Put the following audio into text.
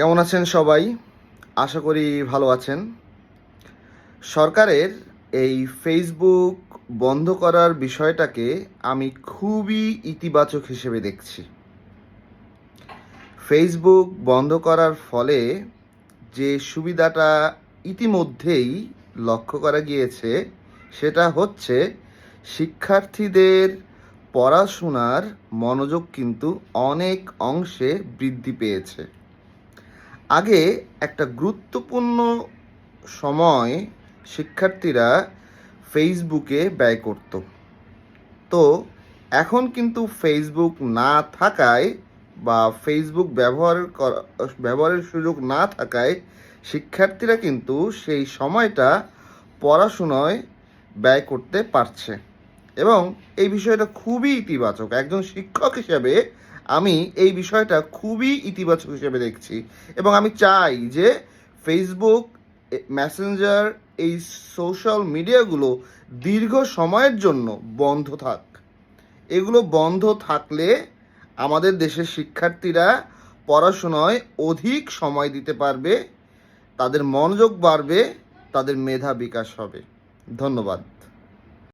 কেমন আছেন সবাই? আশা করি ভালো আছেন। সরকারের এই ফেসবুক বন্ধ করার বিষয়টাকে আমি খুবই ইতিবাচক হিসেবে দেখছি। ফেসবুক বন্ধ করার ফলে যে সুবিধাটা ইতিমধ্যেই লক্ষ্য করা গিয়েছে, সেটা হচ্ছে শিক্ষার্থীদের পড়াশোনার মনোযোগ কিন্তু অনেক অংশে বৃদ্ধি পেয়েছে। আগে একটা গুরুত্বপূর্ণ সময় শিক্ষার্থীরা ফেসবুকে ব্যয় করত। তো এখন কিন্তু ফেসবুক না থাকায় বা ফেসবুক ব্যবহার করা, ব্যবহারের সুযোগ না থাকায় শিক্ষার্থীরা কিন্তু সেই সময়টা পড়াশোনায় ব্যয় করতে পারছে। এবং এই বিষয়টা খুবই ইতিবাচক। একজন শিক্ষক হিসেবে আমি এই বিষয়টা খুবই ইতিবাচক হিসেবে দেখছি। এবং আমি চাই যে ফেসবুক মেসেঞ্জার এই সোশ্যাল মিডিয়াগুলো দীর্ঘ সময়ের জন্য বন্ধ থাক। এগুলো বন্ধ থাকলে আমাদের দেশের শিক্ষার্থীরা পড়াশোনায় অধিক সময় দিতে পারবে, তাদের মনোযোগ বাড়বে, তাদের মেধা বিকাশ হবে। ধন্যবাদ।